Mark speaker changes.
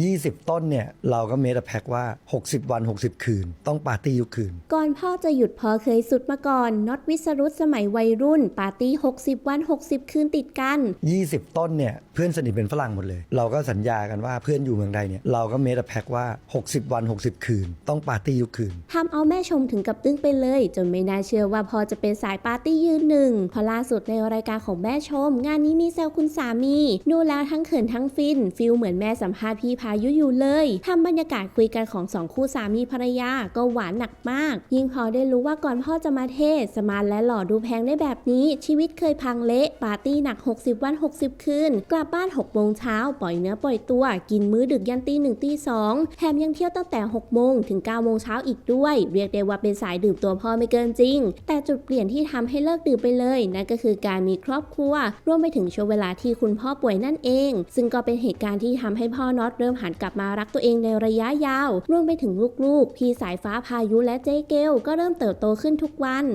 Speaker 1: 20 ต้นเนี่ย เราก็เมดแพ็กว่า 60 วัน 60 คืน ต้องปาร์ตี้ยุคคืน
Speaker 2: ก่อนพ่อจะหยุดพอเคยสุดมาก่อนน็อตวิสรุตสมัยวัยรุ่น ปาร์ตี้ 60 วัน 60 คืนติดกัน
Speaker 1: 20 ต้นเนี่ย เพื่อนสนิทเป็นฝรั่งหมดเลย เราก็สัญญากันว่าเพื่อนอยู่เมืองใดเนี่ย เราก็เมดแพ็กว่า 60 วัน 60 คืน ต้องปาร์ตี้ยุคคืน
Speaker 2: ทำเอาแม่ชมถึงกับตึ้งไปเลย จนไม่น่าเชื่อว่าพอจะเป็นสายปาร์ตี้ยืนหนึ่งเพอล่าสุดในรายการของแม่ชม งานนี้มีแซวคุณสามีดูแล้วทั้งเขินทั้งฟินฟิลเหมือนแม่สัมภาษณ์พี่พายุอยู่เลยทำบรรยากาศคุยกันของสองคู่สามีภรรยาก็หวานหนักมาก ยิ่งพอได้รู้ว่าก่อนพ่อจะมาเทศ สมานและหล่อดูแพงได้แบบนี้ ชีวิตเคยพังเละปาร์ตี้หนัก 60 วัน 60 คืน กลับบ้าน6โมงเช้าปล่อยเนื้อปล่อยตัว กินมื้อดึกยันตีหนึ่งตีสองแถมยังเที่ยวตั้งแต่6โมงถึง9โมงเช้าอีกด้วย เรียกได้ว่าเป็นสายดื่มตัวพ่อไม่เกินจริง แต่จุดเปลี่ยนที่ทำให้เลิกดื่มไปเลย นั่นก็คือการมีครอบครัวรวมไปถึงช่วงเวลาที่คุณพ่อป่วยนั่นเอง ซึ่งก็เป็นเหตุการณ์ที่ทำให้พ่อน็อตเริ่มหันกลับมารักตัวเองในระยะยาว รวมไปถึงลูกๆ พี่สายฟ้าพายุและเจ๊เกลก็เริ่มเติบโตขึ้นทุกวัน